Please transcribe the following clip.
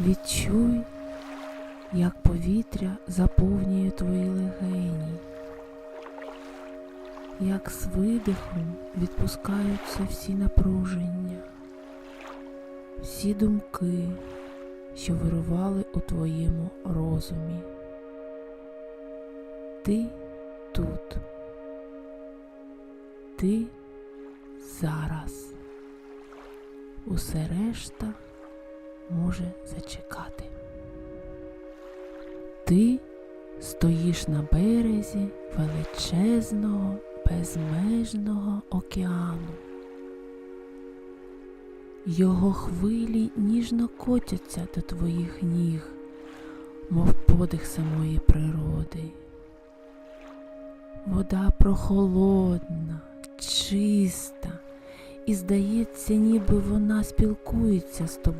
Відчуй, як повітря заповнює твої легені, як з видихом відпускаються всі напруження, всі думки, що вирували у твоєму розумі. Ти тут. Ти зараз. Усе решта може зачекати. Ти стоїш на березі величезного, безмежного океану. Його хвилі ніжно котяться до твоїх ніг, мов подих самої природи. Вода прохолодна, чиста, і здається, ніби вона спілкується з тобою.